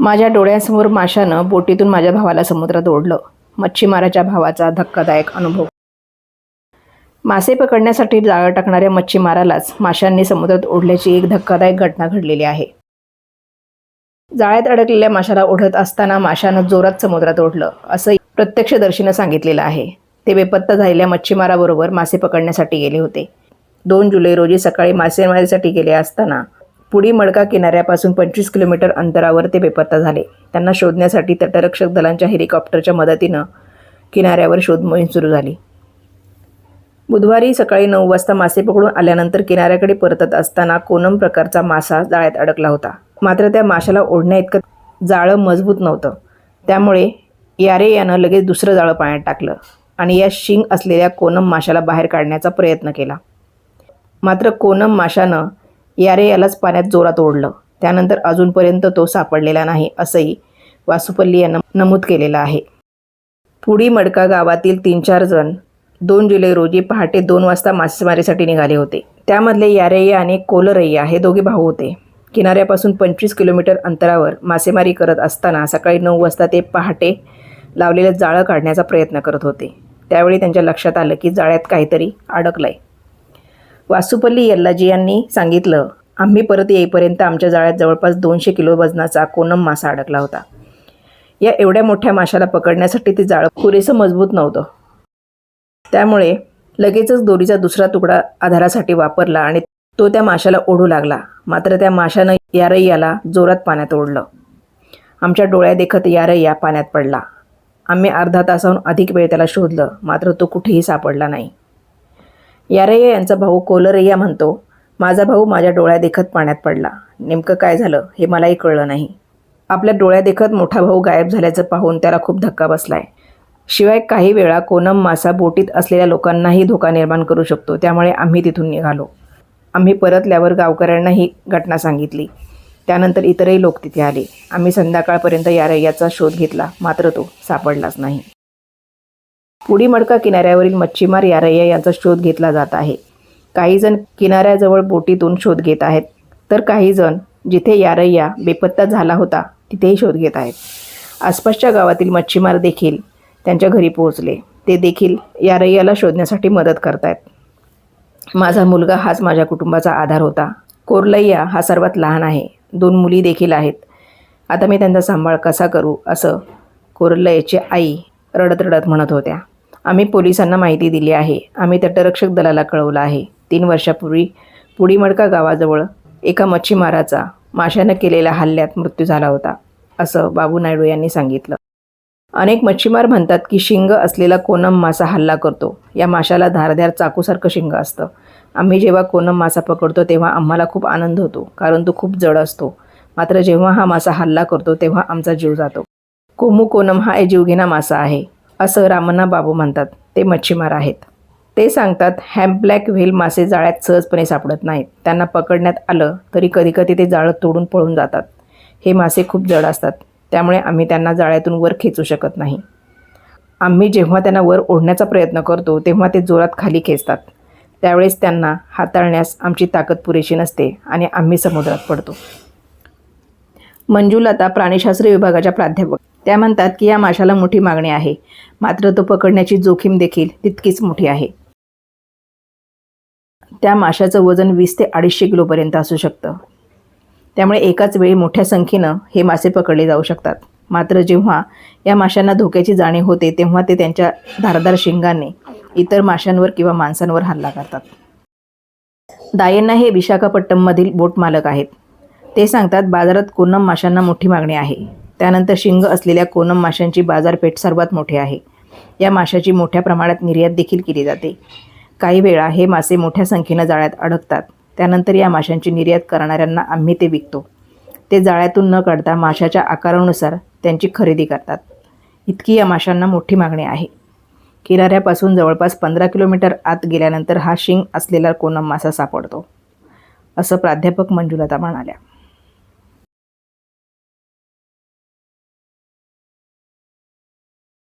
माझ्या डोळ्यासमोर माशानं बोटीतून माझ्या भावाला समुद्रात ओढलं मच्छीमाराच्या भावाचा धक्कादायक अनुभव. मासे पकडण्यासाठी जाळं टाकणाऱ्या मच्छीमारालाच माशांनी समुद्रात ओढल्याची एक धक्कादायक घटना घडलेली आहे. जाळ्यात अडकलेल्या माशाला ओढत असताना माशानं जोरात समुद्रात ओढलं असं प्रत्यक्षदर्शीनं सांगितलेलं आहे. ते बेपत्ता झालेल्या मच्छीमाराबरोबर मासे पकडण्यासाठी गेले होते. दोन जुलै रोजी सकाळी मासेमारीसाठी गेले असताना पुढी मडका किनाऱ्यापासून पंचवीस किलोमीटर अंतरावर ते बेपत्ता झाले. त्यांना शोधण्यासाठी तटरक्षक दलांच्या हेलिकॉप्टरच्या मदतीनं किनाऱ्यावर शोधमोहीम सुरू झाली. बुधवारी सकाळी नऊ वाजता मासे पकडून आल्यानंतर किनाऱ्याकडे परतत असताना कोनम प्रकारचा मासा जाळ्यात अडकला होता. मात्र त्या माशाला ओढण्या इतकं जाळं मजबूत नव्हतं. त्यामुळे यारे यानं लगेच दुसरं जाळं पाण्यात टाकलं आणि या शिंग असलेल्या कोनम माशाला बाहेर काढण्याचा प्रयत्न केला. मात्र कोनम माशानं यारे यालाच पाण्यात जोरात ओढलं. त्यानंतर अजूनपर्यंत तो सापडलेला नाही असंही वासुपल्ली यानं नमूद केलेलं आहे. पुडी मडका गावातील तीन चार जण दोन जुलै रोजी पहाटे दोन वाजता मासेमारीसाठी निघाले होते. त्यामधले यारय्या आणि कोलरय्या हे दोघे भाऊ होते. किनाऱ्यापासून पंचवीस किलोमीटर अंतरावर मासेमारी करत असताना सकाळी नऊ वाजता ते पहाटे लावलेलं जाळं काढण्याचा प्रयत्न करत होते. त्यावेळी त्यांच्या लक्षात आलं की जाळ्यात काहीतरी अडकलं आहे वासुपल्ली यल्लाजी यांनी सांगितलं आम्ही परत येईपर्यंत आमच्या जाळ्यात जवळपास दोनशे किलो वजनाचा कोनम मासा अडकला होता. या एवढ्या मोठ्या माशाला पकडण्यासाठी ते जाळं पुरेसं मजबूत नव्हतं. त्यामुळे लगेचच दोरीचा दुसरा तुकडा आधारासाठी वापरला आणि तो त्या माशाला ओढू लागला. मात्र त्या माशानं यारय्याला जोरात पाण्यात ओढलं. आमच्या डोळ्या देखत यारय्या पाण्यात पडला. आम्ही अर्धा तासाहून अधिक वेळ त्याला शोधलं मात्र तो कुठेही सापडला नाही. यारय्या यांचा भाऊ कोलरय्या म्हणतो माझा भाऊ माझ्या डोळ्या देखत पाण्यात पडला. नेमकं काय झालं हे मलाही कळलं नाही. आपल्या डोळ्या देखत मोठा भाऊ गायब झाल्याचं पाहून त्याला खूप धक्का बसलाय. शिवाय काही वेळा कोनम मासा बोटीत असलेल्या लोकांनाही धोका निर्माण करू शकतो त्यामुळे आम्ही तिथून निघालो. आम्ही परतल्यावर गावकऱ्यांना ही घटना सांगितली. त्यानंतर इतरही लोक तिथे आले. आम्ही संध्याकाळपर्यंत यारय्याचा शोध घेतला मात्र तो सापडलाच नाही. पुडी मडका किनाऱ्यावरील मच्छीमार यारय्या यांचा शोध घेतला जात आहे. काही जण किनाऱ्याजवळ बोटीतून शोध घेत आहेत तर काही जण जिथे यारय्या बेपत्ता झाला होता तिथेही शोध घेत आहेत. आसपासच्या गावातील मच्छीमार देखील त्यांच्या घरी पोहोचले. ते देखील यारय्याला शोधण्यासाठी मदत करतायत. माझा मुलगा हाच माझ्या कुटुंबाचा आधार होता. कोरलय्या हा सर्वात लहान आहे. दोन मुली देखील आहेत. आता मी त्यांचा सांभाळ कसा करू असं कोरलय्याची आई रडत रडत म्हणत होत्या. आम्ही पोलिसांना माहिती दिली आहे. आम्ही तटरक्षक दलाला कळवलं आहे. तीन वर्षापूर्वी पुडीमडका गावाजवळ एका मच्छीमाराचा माशानं केलेल्या हल्ल्यात मृत्यू झाला होता असं बाबू नायडू यांनी सांगितलं. अनेक मच्छीमार म्हणतात की शिंग असलेला कोनम मासा हल्ला करतो. या माशाला धारधार चाकूसारखं शिंग असतं. आम्ही जेव्हा कोनम मासा पकडतो तेव्हा आम्हाला खूप आनंद होतो कारण तो खूप जड असतो. मात्र जेव्हा हा मासा हल्ला करतो तेव्हा आमचा जीव जातो. कोमू कोनम हा एक जीवघेणा मासा आहे. असं रामण्णा बाबू म्हणतात. ते मच्छीमार आहेत. ते सांगतात हॅम्प ब्लॅक व्हेल मासे जाळ्यात सहजपणे सापडत नाहीत. त्यांना पकडण्यात आलं तरी कधीकधी ते जाळं तोडून पळून जातात. हे मासे खूप जड असतात. त्यामुळे आम्ही त्यांना जाळ्यातून वर खेचू शकत नाही. आम्ही जेव्हा त्यांना वर ओढण्याचा प्रयत्न करतो तेव्हा ते जोरात खाली खेचतात. त्यावेळेस त्यांना हाताळण्यास आमची ताकद पुरेशी नसते आणि आम्ही समुद्रात पडतो. मंजुलता प्राणीशास्त्र विभागाच्या प्राध्यापक त्या म्हणतात की या माशाला मोठी मागणी आहे. मात्र तो पकडण्याची जोखीम देखील तितकीच मोठी आहे. त्या माशाचं वजन वीस ते अडीचशे किलोपर्यंत असू शकतं. त्यामुळे एकाच वेळी मोठ्या संख्येनं हे मासे पकडले जाऊ शकतात. मात्र जेव्हा या माशांना धोक्याची जाणीव होते तेव्हा ते त्यांच्या धारदार शिंगाने इतर माशांवर किंवा माणसांवर हल्ला करतात. दायेंना हे विशाखापट्टममधील बोट मालक आहेत. ते सांगतात बाजारात कोणम माशांना मोठी मागणी आहे. त्यानंतर शिंग असलेल्या कोनम माशांची बाजारपेठ सर्वात मोठी आहे. या माशाची मोठ्या प्रमाणात निर्यात देखील केली जाते. काही वेळा हे मासे मोठ्या संख्येनं जाळ्यात अडकतात. त्यानंतर या माशांची निर्यात करणाऱ्यांना आम्ही ते विकतो. ते जाळ्यातून न काढता माशाच्या आकारानुसार त्यांची खरेदी करतात. इतकी या माशांना मोठी मागणी आहे. किनाऱ्यापासून जवळपास पंधरा किलोमीटर आत गेल्यानंतर हा शिंग असलेला कोनम मासा सापडतो. असं प्राध्यापक मंजुलता म्हणाल्या.